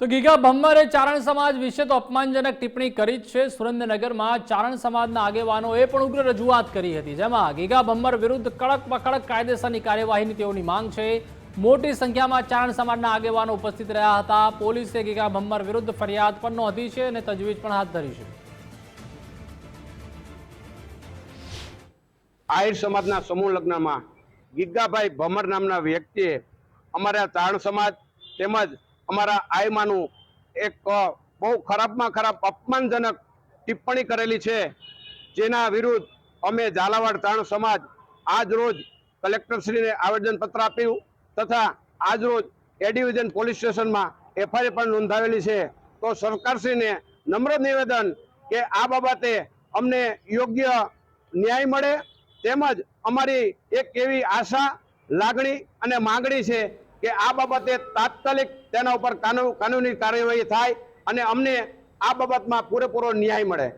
તો ગીગા ભમ્મરે ચારણ સમાજ વિશે તો અપમાનજનક ટિપ્પણી કરી જ છે. સુરેન્દ્રનગરમાં ચારણ સમાજના આગેવાનોએ પણ ઉગ્ર રજૂઆત કરી હતી. જેમાં ગીગા ભમ્મર વિરુદ્ધ કડકમાં કડક કાયદેસરની કાર્યવાહીની તેઓની માંગ છે. મોટી સંખ્યામાં ચારણ સમાજના આગેવાનો ઉપસ્થિત રહ્યા હતા. પોલીસે ગીગા ભમ્મર વિરુદ્ધ ફરિયાદ પણ નોંધી છે અને તજવીજ પણ હાથ ધરી છે. આહિર સમાજના સમૂહ લગ્નમાં ગીગાભાઈ ભમર નામના વ્યક્તિએ અમારા ચારણ સમાજ તેમજ અમારા આયમાનું એક બહુ ખરાબમાં ખરાબ અપમાનજનક ટિપ્પણી કરેલી છે. જેના વિરુદ્ધ અમે ઝાલાવાડ તાણ સમાજ આજ રોજ કલેક્ટરશ્રીને આવેદનપત્ર આપ્યું તથા આજ રોજ એ ડિવિઝન પોલીસ સ્ટેશનમાં એફઆઈઆર પણ નોંધાવેલી છે. તો સરકારશ્રીને નમ્ર નિવેદન કે આ બાબતે અમને યોગ્ય ન્યાય મળે તેમજ અમારી એક એવી આશા, લાગણી અને માગણી છે કે આ બાબતે તાત્કાલિક તેના ઉપર કાનૂ, કાનૂની કાર્યવાહી થાય અને અમને આ બાબતમાં પૂરેપૂરો ન્યાય મળે.